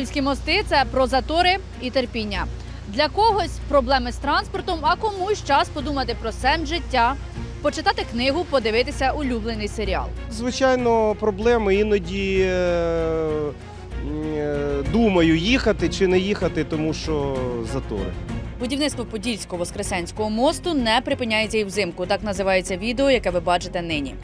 Київські мости це про затори і терпіння. Для когось проблеми з транспортом, а комусь час подумати про сенс життя, почитати книгу, подивитися улюблений серіал. Звичайно, проблеми іноді е, е, думаю, їхати чи не їхати, тому що затори. Будівництво Подільсько-Воскресенського мосту не припиняється і взимку. Так називається відео, яке ви бачите нині.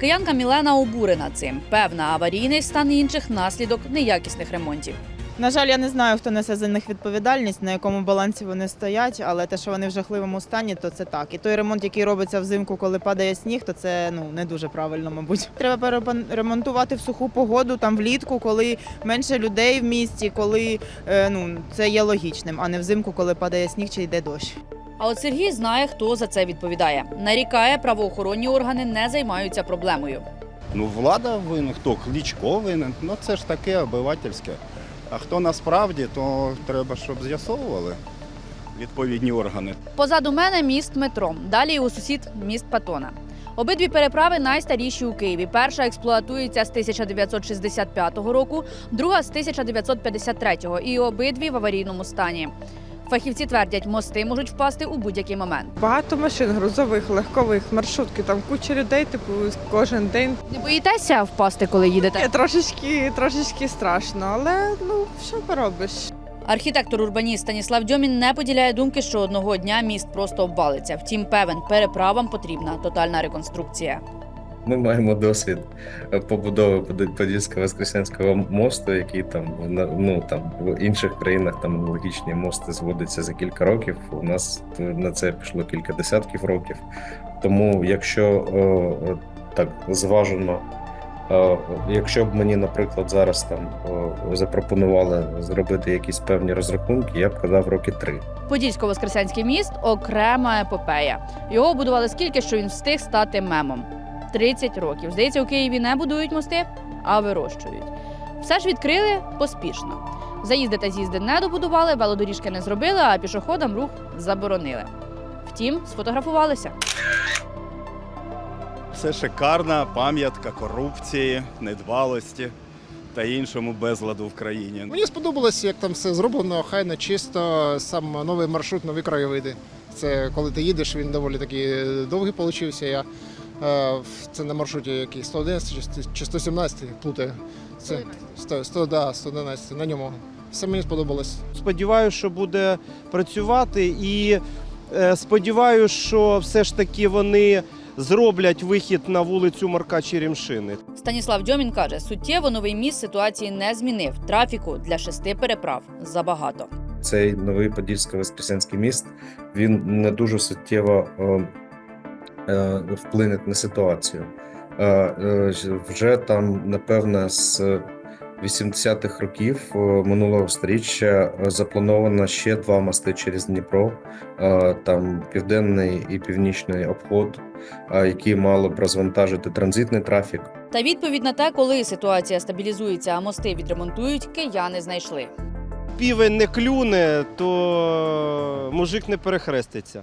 Киянка Мілена обурена цим. Певна аварійний стан інших наслідок неякісних ремонтів. На жаль, я не знаю, хто несе за них відповідальність, на якому балансі вони стоять, але те, що вони в жахливому стані, то це так. І той ремонт, який робиться взимку, коли падає сніг, то це ну не дуже правильно, мабуть. Треба переремонтувати в суху погоду, там влітку, коли менше людей в місті, коли е, ну це є логічним, а не взимку, коли падає сніг чи йде дощ. А от Сергій знає, хто за це відповідає. Нарікає, правоохоронні органи не займаються проблемою. Ну, влада винен, хто Кличко винен. Ну це ж таке обивательське. А хто насправді, то треба, щоб з'ясовували відповідні органи. Позаду мене міст метро. Далі у сусід міст Патона. Обидві переправи найстаріші у Києві. Перша експлуатується з 1965 року, друга з 1953 і обидві в аварійному стані. Фахівці твердять, мости можуть впасти у будь-який момент. Багато машин, грузових, легкових, маршрутки, там куча людей, типу, кожен день. Не боїтеся впасти, коли їдете? Є трошечки, трошечки страшно, але ну що поробиш? Архітектор-урбаніст Станіслав Дьомін не поділяє думки, що одного дня міст просто обвалиться. Втім, певен, переправам потрібна тотальна реконструкція. Ми маємо досвід побудови Подо- Подільсько-Воскресенського мосту, який там ну там в інших країнах там логічні мости зводяться за кілька років. У нас на це пішло кілька десятків років. Тому, якщо е, е, так зважено, якщо б мені, наприклад, зараз там е, запропонували зробити якісь певні розрахунки, я б казав роки три. Подільсько-Воскресенський міст окрема епопея. Його будували скільки, що він встиг стати мемом. 30 років. Здається, у Києві не будують мости, а вирощують. Все ж відкрили поспішно. Заїзди та з'їзди не добудували, велодоріжки не зробили, а пішоходам рух заборонили. Втім, сфотографувалися. Це шикарна пам'ятка корупції, недбалості та іншому безладу в країні. Мені сподобалось, як там все зроблено, хайно, чисто, сам новий маршрут, нові краєвиди. Це коли ти їдеш, він доволі такий довгий получився. Я е, це на маршруті який 111 чи чи 117 плутаю. Це 100, 100, да, 111, на ньому. Все мені сподобалось. Сподіваюся, що буде працювати, і е, сподіваюся, що все ж таки вони зроблять вихід на вулицю Марка Черемшини. Станіслав Дьомін каже, суттєво новий міст ситуації не змінив. Трафіку для шести переправ забагато. цей новий Подільсько-Воскресенський міст він не дуже суттєво е, е, вплине на ситуацію. Е, е, вже там, напевно, з 80-х років е, минулого сторіччя е, заплановано ще два мости через Дніпро, е, там південний і північний обход, які мали б розвантажити транзитний трафік. Та відповідь на те, коли ситуація стабілізується, а мости відремонтують, кияни знайшли. Півень не клюне, то мужик не перехреститься.